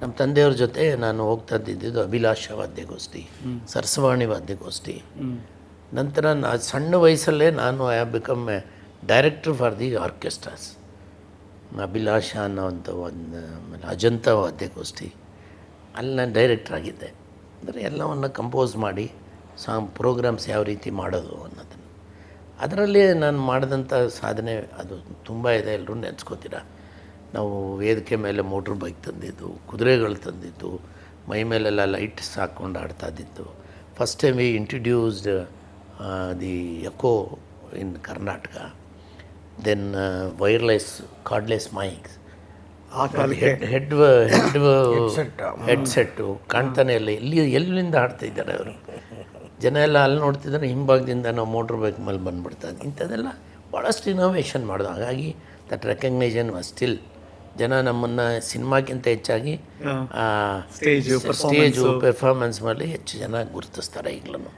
ನಮ್ಮ ತಂದೆಯವ್ರ ಜೊತೆ ನಾನು ಹೋಗ್ತಾ ಇದ್ದಿದ್ದು ಅಭಿಲಾಷ ವಾದ್ಯಗೋಷ್ಠಿ, ಸರಸವಾಣಿ ವಾದ್ಯಗೋಷ್ಠಿ. ನಂತರ ನಾ ಸಣ್ಣ ವಯಸ್ಸಲ್ಲೇ ನಾನು I have become a director for the orchestras Abhilasha ಅನ್ನೋವಂಥ ಒಂದು ಅಜಂತ ವಾದ್ಯಗೋಷ್ಠಿ. ಅಲ್ಲಿ ನಾನು ಡೈರೆಕ್ಟರ್ ಆಗಿದ್ದೆ. ಅಂದರೆ ಎಲ್ಲವನ್ನು ಕಂಪೋಸ್ ಮಾಡಿ ಸಾಂಗ್ ಪ್ರೋಗ್ರಾಮ್ಸ್ ಯಾವ ರೀತಿ ಮಾಡೋದು ಅನ್ನೋದನ್ನು. ಅದರಲ್ಲಿ ನಾನು ಮಾಡಿದಂಥ ಸಾಧನೆ ಅದು ತುಂಬ ಇದೆ ಎಲ್ಲರೂ ನೆನೆಸ್ಕೋತೀರ? ನಾವು ವೇದಿಕೆ ಮೇಲೆ ಮೋಟ್ರ್ ಬೈಕ್ ತಂದಿದ್ದು ಕುದುರೆಗಳು ತಂದಿದ್ದು ಮೈ ಮೇಲೆಲ್ಲ ಲೈಟ್ಸ್ ಹಾಕ್ಕೊಂಡು ಆಡ್ತಾ ಇದ್ದಿತ್ತು first time we introduced the echo in Karnataka then wireless cordless mics head head head headset ಕಾಣ್ತಾನೆ ಇಲ್ಲ. ಎಲ್ಲಿ ಎಲ್ಲಿಂದ ಆಡ್ತಾ ಇದ್ದಾರೆ ಅವರು? ಜನ ಎಲ್ಲ ಅಲ್ಲಿ ನೋಡ್ತಿದ್ದಾರೆ ಹಿಂಭಾಗದಿಂದ ನಾವು ಮೋಟ್ರ್ ಬೈಕ್ ಮೇಲೆ ಬಂದ್ಬಿಡ್ತಾರೆ ಇಂಥದ್ದೆಲ್ಲ ಭಾಳಷ್ಟು ಇನೋವೇಷನ್ ಮಾಡೋದು ಹಾಗಾಗಿ ದಟ್ ರೆಕಗ್ನೈಜನ್ ವಾಸ್ ಸ್ಟಿಲ್ ಜನ ನಮ್ಮನ್ನು ಸಿನಿಮಾಕ್ಕಿಂತ ಹೆಚ್ಚಾಗಿ ಸ್ಟೇಜು ಪರ್ಫಾರ್ಮೆನ್ಸ್ ಮೇಲೆ ಹೆಚ್ಚು ಜನ ಗುರುತಿಸ್ತಾರೆ ಈಗಲೂ